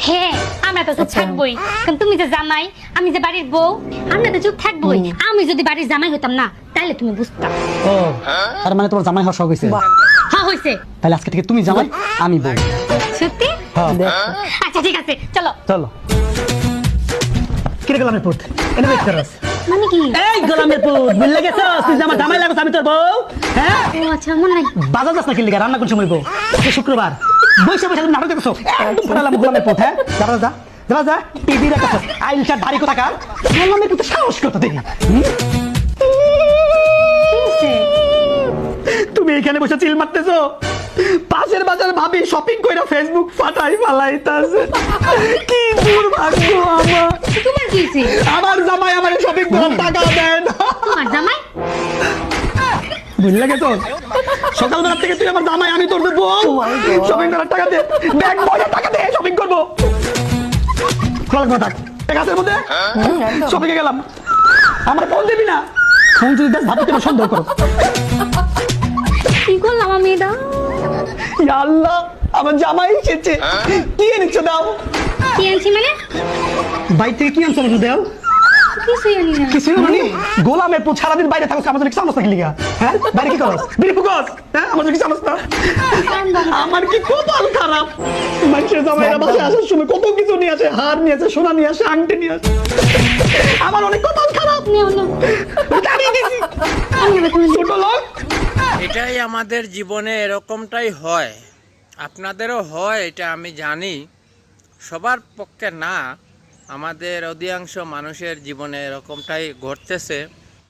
হ্যাঁ আমরা তো চুপ আচ্ছা। থাকবোই। কারণ তুমি যে জামাই আমি যে বাড়ির বউ আমরা তো চুপ থাকবোই। আমি যদি বাড়ির জামাই হতাম না তাহলে তুমি বুঝতাম ও তার মানে তোমার জামাই হওয়ার শখ হয়েছে হ্যাঁ হয়েছে তাহলে আজকে থেকে তুমি জামাই আমি বউ। সত্যি? হ্যাঁ। আচ্ছা ঠিক আছে চলো। চলো। এনে করস মানে কি? এই গোলামের পুত বুঝলে গেছ তুই আমার জামাই লাগছ আমি তোর বউ হ্যাঁ? ও আচ্ছা মনে নাই। বাজার যাস না কিনলে রান্না কোন সময় বউ? শুক্রবার। বৈশা তুমি নাটক দেখছ একদম ফোটালাম গোলামের পুত হ্যাঁ? যাবা যা যাবা যা ধারি কোথা কার গোলামের পুত সাহস কত দেখি? তুমি এখানে বসে চিল মারতেছো? পাশের বাজার ভাবি শপিং কইরা ফেসবুক ফাটাই ফালাইতাছে। কি দুর্ভাগ্য আমার। তোমার কি হয়েছে? আমার জামাই আমার শপিং করার টাকা দেন তোমার জামাই? বুঝলে গেছো সকালবেলা থেকে তুই আমার জামাই আমি তোর বউ। শপিং করার টাকা দে ব্যাগ বড় টাকা দে শপিং করব। খোলা কথা থাক। এক হাতের মধ্যে? শপিং এ গেলাম। আমার ফোন দিবি না? ফোন যদি দেখ ভাবি তোমার সন্দেহ করো। কি করলাম আমি এটা? ইয়া আল্লাহ আমার জামাই এসেছে। কি এনেছ দাও? কি আনছি মানে? বাইরে থেকে কি আনছো দাও? কিছু মানে? সারাদিন বাইরে থাকছ আমাদের কি সমস্যা কি লিগা? হ্যাঁ? বাইরে কি বিড়ি ফুকস হ্যাঁ? আমাদের কি সমস্যা আমার কি কপাল খারাপ? মানুষের জামাইরা আসার সময় কত কিছু নিয়ে আসে হার নিয়ে আসে সোনা নিয়ে আসে আংটি নিয়ে আসে। আমার অনেক কপাল খারাপ। নেও। না ছোট লোক। এটাই আমাদের জীবনে এরকমটাই হয়। আপনাদেরও হয় এটা আমি জানি। সবার পক্ষে না। আমাদের অধিকাংশ মানুষের জীবনে এরকমটাই ঘটতেছে।